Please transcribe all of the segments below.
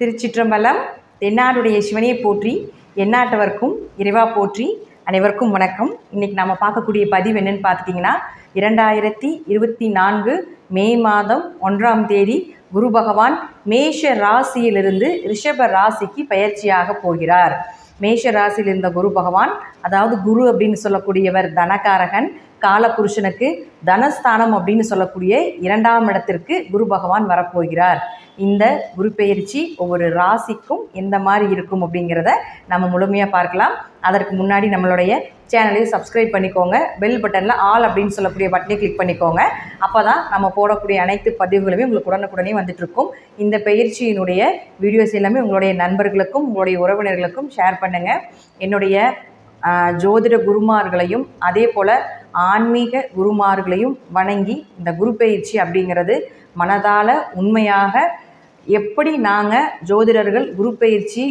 திருச்சிற்றம்பலம் தென்னாடுடைய சிவனையை போற்றி எண்ணாட்டவர்க்கும் இறைவா போற்றி அனைவருக்கும் வணக்கம். இன்றைக்கி நம்ம பார்க்கக்கூடிய பதிவு என்னன்னு பார்த்துட்டிங்கன்னா இரண்டாயிரத்தி இருபத்தி நான்கு மே மாதம் ஒன்றாம் தேதி குரு பகவான் மேஷ ராசியிலிருந்து ரிஷப ராசிக்கு பயிற்சியாக போகிறார். மேஷ ராசியில் இருந்த குரு பகவான் அதாவது குரு அப்படின்னு சொல்லக்கூடியவர் தனகாரகன் காலபுருஷனுக்கு தனஸ்தானம் அப்படின்னு சொல்லக்கூடிய இரண்டாம் இடத்திற்கு குரு பகவான் வரப்போகிறார். இந்த குரு பெயர்ச்சி ஒவ்வொரு ராசிக்கும் எந்த மாதிரி இருக்கும் அப்படிங்கிறத நம்ம முழுமையாக பார்க்கலாம். அதற்கு முன்னாடி நம்மளுடைய சேனலையும் சப்ஸ்கிரைப் பண்ணிக்கோங்க. பெல் பட்டனில் ஆல் அப்படின்னு சொல்லக்கூடிய பட்டனை கிளிக் பண்ணிக்கோங்க. அப்போ தான் நம்ம போடக்கூடிய அனைத்து பதிவுகளுமே உங்களுக்கு உடனுக்குடனே வந்துட்டுருக்கும் இந்த பயிற்சியினுடைய வீடியோஸ் எல்லாமே உங்களுடைய நண்பர்களுக்கும் உங்களுடைய உறவினர்களுக்கும் ஷேர் பண்ணுங்கள் என்னுடைய ஜோதிட குருமார்களையும் அதே போல் ஆன்மீக குருமார்களையும் வணங்கி இந்த குரு பயிற்சி அப்படிங்கிறது மனதால் உண்மையாக எப்படி நாங்கள் ஜோதிடர்கள் குரு பயிற்சி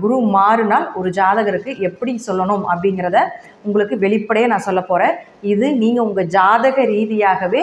குரு மாறினால் ஒரு ஜாதகருக்கு எப்படி சொல்லணும் அப்படிங்கிறத உங்களுக்கு வெளிப்படையாக நான் சொல்ல போகிறேன் இது நீங்கள் உங்கள் ஜாதக ரீதியாகவே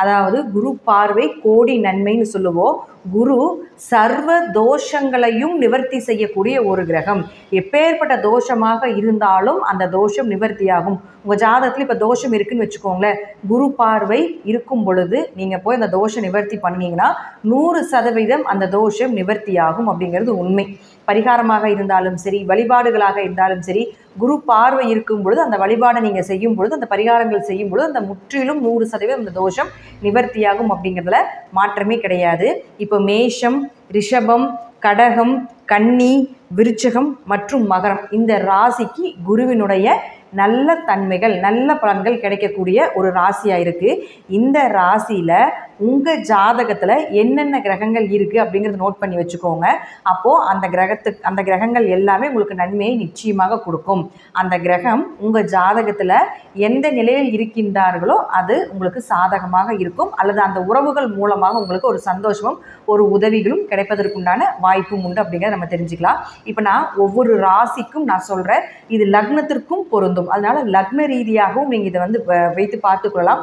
அதாவது குரு பார்வை கோடி நன்மைன்னு சொல்லுவோம். குரு சர்வ தோஷங்களையும் நிவர்த்தி செய்யக்கூடிய ஒரு கிரகம். எப்பேற்பட்ட தோஷமாக இருந்தாலும் அந்த தோஷம் நிவர்த்தியாகும். உங்கள் ஜாதகத்தில் இப்போ தோஷம் இருக்குன்னு வச்சுக்கோங்களேன். குரு பார்வை இருக்கும் பொழுது நீங்கள் போய் அந்த தோஷம் நிவர்த்தி பண்ணீங்கன்னா நூறு சதவீதம் அந்த தோஷம் நிவர்த்தியாகும் அப்படிங்கிறது உண்மை. பரிகாரமாக இருந்தாலும் சரி வழிபாடுகளாக இருந்தாலும் சரி குரு பார்வை இருக்கும் பொழுது அந்த வழிபாடை நீங்கள் செய்யும் பொழுது அந்த பரிகாரங்கள் செய்யும் பொழுது அந்த முற்றிலும் நூறு சதவீதம் அந்த தோஷம் நிவர்த்தியாகும் அப்படிங்கிறதுல மாற்றமே கிடையாது. இப்போ மேஷம் ரிஷபம் கடகம் கன்னி விருச்சகம் மற்றும் மகரம். இந்த ராசிக்கு குருவினுடைய நல்ல தன்மைகள் நல்ல பலன்கள் கிடைக்கக்கூடிய ஒரு ராசியாக இருக்குது இந்த ராசியில் உங்கள் ஜாதகத்தில் என்னென்ன கிரகங்கள் இருக்குது அப்படிங்கிறத நோட் பண்ணி வச்சுக்கோங்க. அப்போது அந்த கிரகத்துக்கு அந்த கிரகங்கள் எல்லாமே உங்களுக்கு நன்மையை நிச்சயமாக கொடுக்கும். அந்த கிரகம் உங்கள் ஜாதகத்தில் எந்த நிலையில் இருக்கின்றார்களோ அது உங்களுக்கு சாதகமாக இருக்கும். அல்லது அந்த உறவுகள் மூலமாக உங்களுக்கு ஒரு சந்தோஷமும் ஒரு உதவிகளும் கிடைப்பதற்குண்டான வாய்ப்பும் உண்டு அப்படிங்கிறத நம்ம தெரிஞ்சுக்கலாம். இப்போ நான் ஒவ்வொரு ராசிக்கும் நான் சொல்கிறேன் இது லக்னத்திற்கும் பொருந்தும். அதனால் லக்ன ரீதியாகவும் நீங்கள் இதை வந்து வ- வைத்து பார்த்துக்கொள்ளலாம்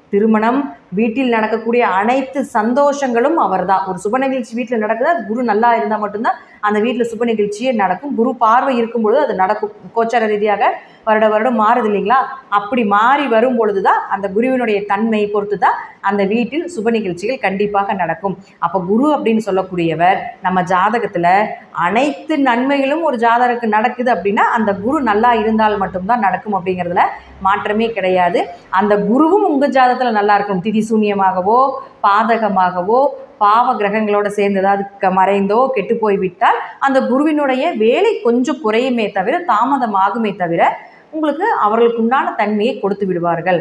திருமணம் வீட்டில் நடக்கக்கூடிய அனைத்து சந்தோஷங்களும் அவர்தான். ஒரு சுப நிகழ்ச்சி வீட்டில் நடக்குது? அது குரு நல்லா இருந்தால் மட்டும்தான் அந்த வீட்டில் சுப நிகழ்ச்சியே நடக்கும். குரு பார்வை இருக்கும் பொழுது அது நடக்கும். கோச்சார ரீதியாக வருட வருடம் மாறுது இல்லைங்களா? அப்படி மாறி வரும் பொழுது தான் அந்த குருவினுடைய தன்மை பொறுத்து தான் அந்த வீட்டில் சுப நிகழ்ச்சிகள் கண்டிப்பாக நடக்கும். அப்போ குரு அப்படின்னு சொல்லக்கூடியவர் நம்ம ஜாதகத்தில் அனைத்து நன்மைகளும் ஒரு ஜாதகருக்கு நடக்குது அப்படின்னா அந்த குரு நல்லா இருந்தால் மட்டும்தான் நடக்கும் அப்படிங்கிறதுல மாற்றமே கிடையாது. அந்த குருவும் உங்கள் ஜாதகத்தில் நல்லா இருக்கும் திதி சூன்யமாகவோ பாதகமாகவோ பாவ கிரகங்களோட சேர்ந்து ஏதாவது க- மறைந்தோ கெட்டு போய்விட்டால் அந்த குருவினுடைய வேலை கொஞ்சம் குறையுமே தவிர தாமதமாகுமே தவிர உங்களுக்கு அவர்களுக்கு உண்டான தன்மையை கொடுத்து விடுவார்கள்.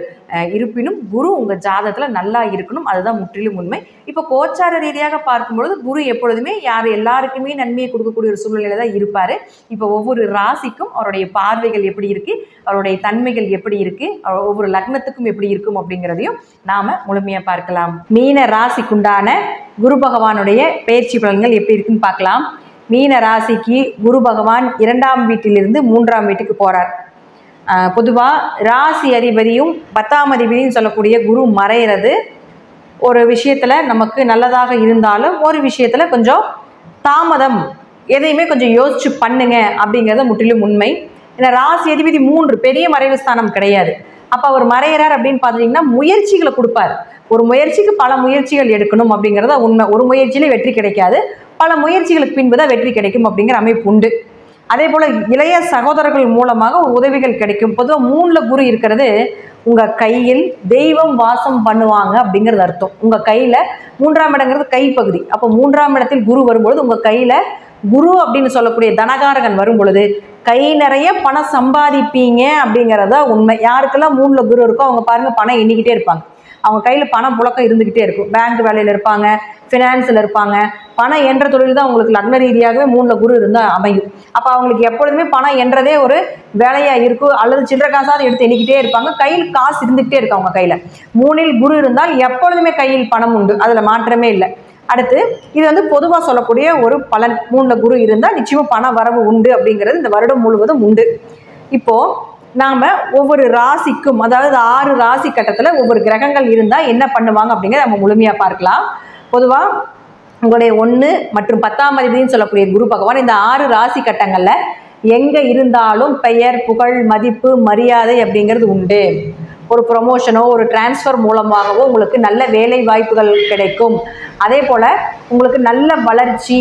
இருப்பினும் குரு உங்கள் ஜாதகத்தில் நல்லா இருக்கணும். அதுதான் முற்றிலும் உண்மை. இப்போ கோச்சார ரீதியாக பார்க்கும்பொழுது குரு எப்பொழுதுமே யார் எல்லாருக்குமே நன்மையை கொடுக்கக்கூடிய ஒரு சூழ்நிலையில தான் இருப்பார். இப்போ ஒவ்வொரு ராசிக்கும் அவருடைய பார்வைகள் எப்படி இருக்குது அவருடைய தன்மைகள் எப்படி இருக்குது ஒவ்வொரு லக்னத்துக்கும் எப்படி இருக்கும் அப்படிங்கிறதையும் நாம் முழுமையாக பார்க்கலாம். மீன ராசிக்குண்டான குரு பகவானுடைய பயிற்சி பலன்கள் எப்படி இருக்குன்னு பார்க்கலாம். மீன ராசிக்கு குரு பகவான் இரண்டாம் வீட்டிலிருந்து மூன்றாம் வீட்டுக்கு போகிறார் பொதுவாக ராசி அதிபதியும் பத்தாம் அதிபதியும் சொல்லக்கூடிய குரு மறைகிறது ஒரு விஷயத்தில் நமக்கு நல்லதாக இருந்தாலும் ஒரு விஷயத்தில் கொஞ்சம் தாமதம். எதையுமே கொஞ்சம் யோசிச்சு பண்ணுங்க அப்படிங்கிறது முற்றிலும் உண்மை. ஏன்னா ராசி அதிபதி மூன்று பெரிய மறைவு ஸ்தானம் கிடையாது. அப்போ அவர் மறையிறார் அப்படின்னு பார்த்தீங்கன்னா முயற்சிகளை கொடுப்பார். ஒரு முயற்சிக்கு பல முயற்சிகள் எடுக்கணும் அப்படிங்கிறத உண்மை. ஒரு முயற்சியிலே வெற்றி கிடைக்காது. பல முயற்சிகளுக்கு பின்பு தான் வெற்றி கிடைக்கும் அப்படிங்கிற அமைப்பு உண்டு. அதே போல் இளைய சகோதரர்கள் மூலமாக ஒரு உதவிகள் கிடைக்கும். பொதுவாக மூணில் குரு இருக்கிறது உங்கள் கையில் தெய்வம் வாசம் பண்ணுவாங்க அப்படிங்கிறது அர்த்தம். உங்கள் கையில் மூன்றாம் இடங்கிறது கைப்பகுதி. அப்போ மூன்றாம் இடத்தில் குரு வரும்பொழுது உங்கள் கையில் குரு அப்படின்னு சொல்லக்கூடிய தனகாரகன் வரும் பொழுது கை நிறைய பணம் சம்பாதிப்பீங்க அப்படிங்கிறத உண்மை. யாருக்கெல்லாம் மூணில் குரு இருக்கோ அவங்க பாருங்கள் பணம் எண்ணிக்கிட்டே இருப்பாங்க. அவங்க கையில் பணம் புழக்கம் இருந்துக்கிட்டே இருக்கும். பேங்க் வேலையில் இருப்பாங்க. ஃபினான்ஸில் இருப்பாங்க. பணம் என்ற தொழில் தான் உங்களுக்கு லக்ன ரீதியாகவே மூணில் குரு இருந்தால் அமையும். அப்போ அவங்களுக்கு எப்பொழுதுமே பணம் என்றதே ஒரு வேலையாக இருக்கும் அல்லது சில்லற காசாவது எடுத்து எண்ணிக்கிட்டே இருப்பாங்க. கையில் காசு இருந்துக்கிட்டே இருக்கு அவங்க கையில். மூணில் குரு இருந்தால் எப்பொழுதுமே கையில் பணம் உண்டு. அதில் மாற்றமே இல்லை. அடுத்து இது வந்து பொதுவாக சொல்லக்கூடிய ஒரு பலன். மூணில் குரு இருந்தால் நிச்சயமாக பண வரவு உண்டு அப்படிங்கிறது இந்த வருடம் முழுவதும் உண்டு. இப்போது நாம் ஒவ்வொரு ராசிக்கும் அதாவது ஆறு ராசி கட்டத்தில் ஒவ்வொரு கிரகங்கள் இருந்தால் என்ன பண்ணுவாங்க அப்படிங்கிறத நம்ம முழுமையாக பார்க்கலாம். பொதுவாக உங்களுடைய ஒன்று மற்றும் பத்தாம் அதிபதினு சொல்லக்கூடிய குரு பகவான் இந்த ஆறு ராசி கட்டங்களில் எங்கே இருந்தாலும் பெயர் புகழ் மதிப்பு மரியாதை அப்படிங்கிறது உண்டு. ஒரு ப்ரொமோஷனோ ஒரு டிரான்ஸ்ஃபர் மூலமாகவோ உங்களுக்கு நல்ல வேலை வாய்ப்புகள் கிடைக்கும். அதே போல் உங்களுக்கு நல்ல வளர்ச்சி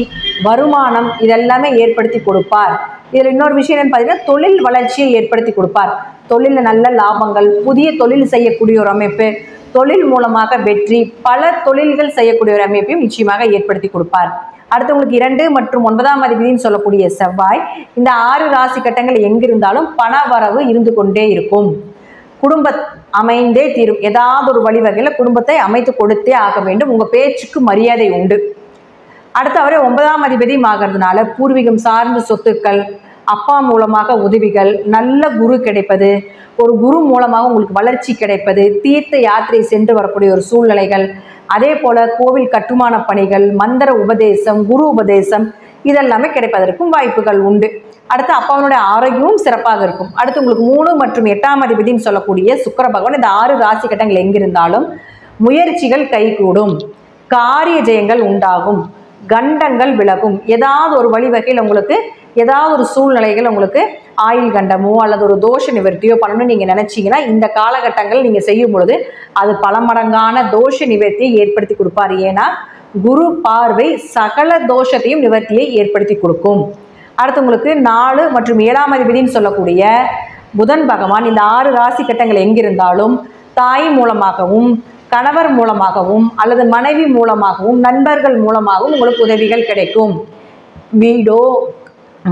வருமானம் இதெல்லாமே ஏற்படுத்தி கொடுப்பார். இதில் இன்னொரு விஷயம் என்னன்னு பார்த்தீங்கன்னா தொழில் வளர்ச்சியை ஏற்படுத்தி கொடுப்பார். தொழிலில் நல்ல லாபங்கள் புதிய தொழில் செய்யக்கூடிய ஒரு அமைப்பு தொழில் மூலமாக வெற்றி பல தொழில்கள் செய்யக்கூடிய ஒரு அமைப்பையும் நிச்சயமாக ஏற்படுத்தி கொடுப்பார். அடுத்து உங்களுக்கு இரண்டு மற்றும் ஒன்பதாம் அதிபதினு சொல்லக்கூடிய செவ்வாய் இந்த ஆறு ராசி கட்டங்கள் எங்கிருந்தாலும் பண வரவு இருந்து கொண்டே இருக்கும். குடும்ப அமைந்தே தீரும். ஏதாவது ஒரு வழிவகையில் குடும்பத்தை அமைத்து கொடுத்தே ஆக வேண்டும். உங்கள் பேச்சுக்கு மரியாதை உண்டு. அடுத்து அவரே ஒன்பதாம் அதிபதியும் ஆகிறதுனால பூர்வீகம் சார்ந்த சொத்துக்கள் அப்பா மூலமாக உதவிகள் நல்ல குரு கிடைப்பது ஒரு குரு மூலமாக உங்களுக்கு வளர்ச்சி கிடைப்பது தீர்த்த யாத்திரை சென்று வரக்கூடிய ஒரு சூழ்நிலைகள் அதே போல கோவில் கட்டுமான பணிகள் மந்திர உபதேசம் குரு உபதேசம் இதெல்லாமே கிடைப்பதற்கும் வாய்ப்புகள் உண்டு. அடுத்து அப்பாவனுடைய ஆரோக்கியமும் சிறப்பாக இருக்கும். அடுத்து உங்களுக்கு மூணு மற்றும் எட்டாம் அதிபதினு சொல்லக்கூடிய சுக்கர பகவான் இந்த ஆறு ராசி கட்டங்கள் எங்கிருந்தாலும் முயற்சிகள் கைகூடும். காரிய ஜெயங்கள் உண்டாகும். கண்டங்கள் விலகும். ஏதாவது ஒரு வழிவகையில் உங்களுக்கு ஏதாவது ஒரு சூழ்நிலைகள் உங்களுக்கு ஆயுள் கண்டமோ அல்லது ஒரு தோஷ நிவர்த்தியோ பண்ணணும்னு நீங்கள் நினச்சிங்கன்னா இந்த காலகட்டங்கள் நீங்கள் செய்யும் பொழுது அது பல மடங்கான தோஷ நிவர்த்தியை ஏற்படுத்தி கொடுப்பார். ஏன்னா குரு பார்வை சகல தோஷத்தையும் நிவர்த்தியை ஏற்படுத்தி கொடுக்கும். அடுத்து உங்களுக்கு நாலு மற்றும் ஏழாம் அதிபதினு சொல்லக்கூடிய புதன் பகவான் இந்த ஆறு ராசி கட்டங்கள் எங்கிருந்தாலும் தாய் மூலமாகவும் கணவர் மூலமாகவும் அல்லது மனைவி மூலமாகவும் நண்பர்கள் மூலமாகவும் உங்களுக்கு உதவிகள் கிடைக்கும். வீடோ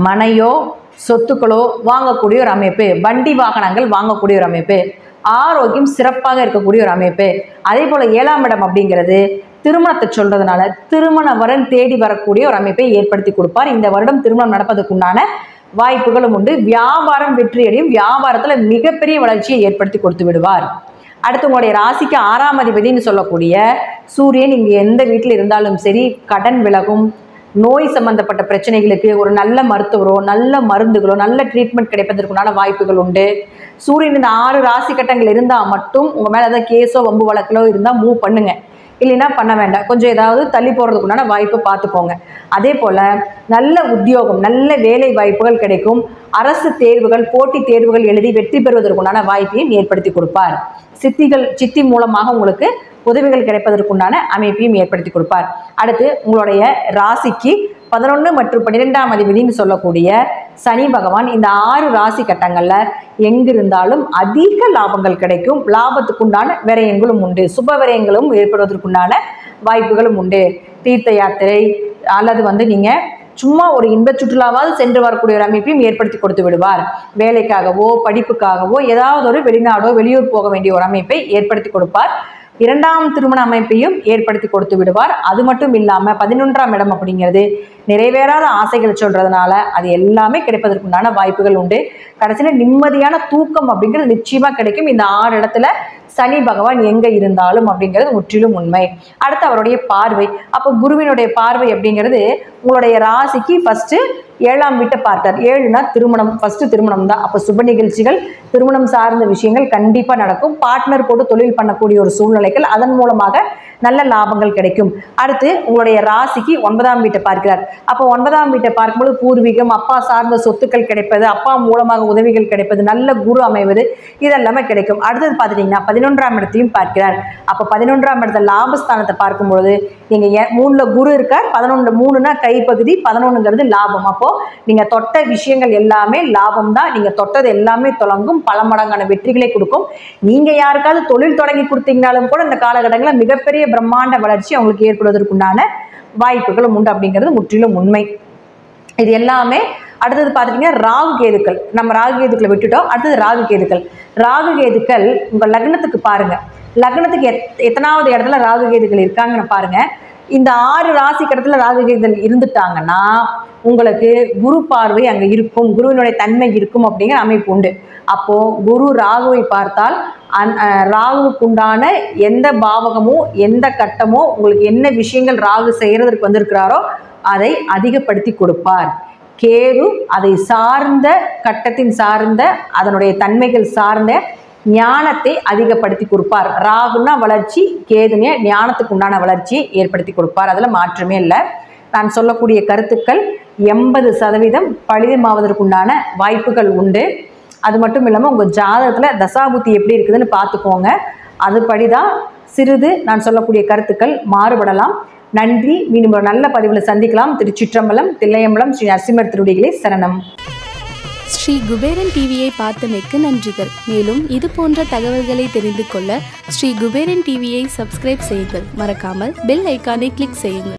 மனையோ சொத்துக்களோ வாங்கக்கூடிய ஒரு அமைப்பு வண்டி வாகனங்கள் வாங்கக்கூடிய ஒரு அமைப்பு ஆரோக்கியம் சிறப்பாக இருக்கக்கூடிய ஒரு அமைப்பு. அதே போல் ஏழாம் இடம் அப்படிங்கிறது திருமணத்தை சொல்றதுனால திருமண வரன் தேடி வரக்கூடிய ஒரு அமைப்பை ஏற்படுத்தி கொடுப்பார். இந்த வருடம் திருமணம் நடப்பதற்குண்டான வாய்ப்புகளும் உண்டு. வியாபாரம் வெற்றியடையும். வியாபாரத்தில் மிகப்பெரிய வளர்ச்சியை ஏற்படுத்தி கொடுத்து விடுவார். அடுத்து உங்களுடைய ராசிக்கு ஆறாம் அதிபதினு சொல்லக்கூடிய சூரியன் இங்கே எந்த வீட்டில் இருந்தாலும் சரி கடன் விலகும் நோய் சம்பந்தப்பட்ட பிரச்சனைகளுக்கு ஒரு நல்ல மருத்துவரோ நல்ல மருந்துகளோ நல்ல ட்ரீட்மெண்ட் கிடைப்பதற்குண்டான வாய்ப்புகள் உண்டு. சூரியன் இந்த ஆறு ராசி கட்டங்கள் இருந்தால் மட்டும் உங்கள் மேலே ஏதாவது கேஸோ வம்பு வழக்கிலோ இருந்தால் மூவ் பண்ணுங்கள் இல்லைன்னா பண்ண வேண்டாம். கொஞ்சம் ஏதாவது தள்ளி போகிறதுக்குண்டான வாய்ப்பு பார்த்துக்கோங்க. அதே போல் நல்ல உத்தியோகம் நல்ல வேலை வாய்ப்புகள் கிடைக்கும். அரசு தேர்வுகள் போட்டித் தேர்வுகள் எழுதி வெற்றி பெறுவதற்குண்டான வாய்ப்பையும் ஏற்படுத்தி கொடுப்பார். சித்திகள் சித்தி மூலமாக உங்களுக்கு உதவிகள் கிடைப்பதற்குண்டான அமைப்பையும் ஏற்படுத்தி கொடுப்பார். அடுத்து உங்களுடைய ராசிக்கு பதினொன்று மற்றும் பன்னிரெண்டாம் அதிபதினு சொல்லக்கூடிய சனி பகவான் இந்த ஆறு ராசி கட்டங்களில் எங்கிருந்தாலும் அதிக லாபங்கள் கிடைக்கும். லாபத்துக்குண்டான விரயங்களும் உண்டு. சுப விரயங்களும் ஏற்படுவதற்குண்டான வாய்ப்புகளும் உண்டு. தீர்த்த யாத்திரை அல்லது வந்து நீங்கள் சும்மா ஒரு இன்பச் சுற்றுலாவாவது சென்று வரக்கூடிய ஒரு அமைப்பையும் ஏற்படுத்தி கொடுத்து விடுவார். வேலைக்காகவோ படிப்புக்காகவோ ஏதாவது ஒரு வெளிநாடோ வெளியூர் போக வேண்டிய ஒரு அமைப்பை ஏற்படுத்தி கொடுப்பார். இரண்டாம் திருமண அமைப்பையும் ஏற்படுத்தி கொடுத்து விடுவார். அது மட்டும் இல்லாமல் பதினொன்றாம் இடம் அப்படிங்கிறது நிறைவேறாத ஆசைகள் சொல்றதுனால அது எல்லாமே கிடைப்பதற்குண்டான வாய்ப்புகள் உண்டு. கடைசியில் நிம்மதியான தூக்கம் அப்படிங்கிறது நிச்சயமாக கிடைக்கும். இந்த ஆறு இடத்துல சனி பகவான் எங்கே இருந்தாலும் அப்படிங்கிறது முற்றிலும் உண்மை. அடுத்து அவருடைய பார்வை. அப்போ குருவினுடைய பார்வை அப்படிங்கிறது உங்களுடைய ராசிக்கு ஃபஸ்ட்டு ஏழாம் வீட்டை பார்த்தார். ஏழுனா திருமணம். ஃபஸ்ட்டு திருமணம் தான். அப்போ சுப நிகழ்ச்சிகள் திருமணம் சார்ந்த விஷயங்கள் கண்டிப்பாக நடக்கும். பார்ட்னர் போட்டு தொழில் பண்ணக்கூடிய ஒரு சூழ்நிலைகள் அதன் மூலமாக நல்ல லாபங்கள் கிடைக்கும். அடுத்து உங்களுடைய ராசிக்கு ஒன்பதாம் வீட்டை பார்க்கிறார். அப்போ ஒன்பதாம் வீட்டை பார்க்கும்போது பூர்வீகம் அப்பா சார்ந்த சொத்துக்கள் கிடைப்பது அப்பா மூலமாக உதவிகள் கிடைப்பது நல்ல குரு அமைவது இதெல்லாமே கிடைக்கும். அடுத்தது பார்த்துட்டிங்கன்னா பதினொன்றாம் இடத்தையும் பார்க்கிறார். அப்போ பதினொன்றாம் இடத்த லாபஸ்தானத்தை பார்க்கும்பொழுது நீங்கள் ஏ மூணில் குரு இருக்கார் பதினொன்று மூணுனா கைப்பகுதி பதினொன்றுங்கிறது லாபம். அப்போது நீங்கள் தொட்ட விஷயங்கள் எல்லாமே லாபம் தான். நீங்கள் தொட்டது எல்லாமே தொடங்கும் பல மடங்கான வெற்றிகளை கொடுக்கும். நீங்கள் யாருக்காவது தொழில் தொடங்கி கொடுத்தீங்கனாலும் கூட இந்த காலகட்டங்களில் மிகப்பெரிய பிரம்மாண்ட வளர்ச்சி அவங்களுக்கு ஏற்படுவதற்குண்டான வாய்ப்புகளும் உண்டு அப்படிங்கிறது முற்றிலும் உண்மை. இது எல்லாமே அடுத்தது பார்த்துட்டிங்கன்னா ராகு கேதுக்கள். நம்ம ராகு கேதுக்களை விட்டுட்டோம். அடுத்தது ராகு கேதுக்கள். ராகு கேதுக்கள் உங்கள் லக்னத்துக்கு பாருங்கள் லக்னத்துக்கு எத் எத்தனாவது இடத்துல ராகு கேதுக்கள் இருக்காங்கன்னு பாருங்கள் இந்த ஆறு ராசி கடத்தில் ராகு கேதுகள் இருந்துட்டாங்கன்னா உங்களுக்கு குரு பார்வை அங்கே இருக்கும். குருவினுடைய தன்மை இருக்கும் அப்படிங்கிற அமைப்பு உண்டு. அப்போது குரு ராகுவை பார்த்தால் அந் ராகுவுக்குண்டான எந்த பாவகமோ எந்த கட்டமோ உங்களுக்கு என்ன விஷயங்கள் ராகு செய்கிறதற்கு வந்திருக்கிறாரோ அதை அதிகப்படுத்தி கொடுப்பார். கேது அதை சார்ந்த கட்டத்தின் சார்ந்த அதனுடைய தன்மைகள் சார்ந்த ஞானத்தை அதிகப்படுத்தி கொடுப்பார். ராகுன்னா வளர்ச்சி கேதுனே ஞானத்துக்கு உண்டான வளர்ச்சியை ஏற்படுத்தி கொடுப்பார். அதில் மாற்றமே இல்லை. நான் சொல்லக்கூடிய கருத்துக்கள் எண்பது சதவீதம் பழிதமாவதற்குண்டான வாய்ப்புகள் உண்டு. அது மட்டும் இல்லாமல் உங்கள் ஜாதகத்தில் தசாபுத்தி எப்படி இருக்குதுன்னு பார்த்துக்கோங்க. அதுபடி தான் சிறிது நான் சொல்லக்கூடிய கருத்துக்கள் மாறுபடலாம். நன்றி. மீண்டும் ஒரு நல்ல பதிவில் சந்திக்கலாம். திருச்சிற்றம்பலம் தில்லையம்பலம் ஸ்ரீ நரசிம்மர் திருடிகளே சரணம். ஸ்ரீ குபேரன் டிவியை பார்த்தமைக்கு நன்றிகள். மேலும் இது போன்ற தகவல்களை தெரிந்து கொள்ள ஸ்ரீ குபேரன் டிவியை சப்ஸ்கிரைப் செய்யுங்கள். மறக்காமல் பெல் ஐக்கானை கிளிக் செய்யுங்கள்.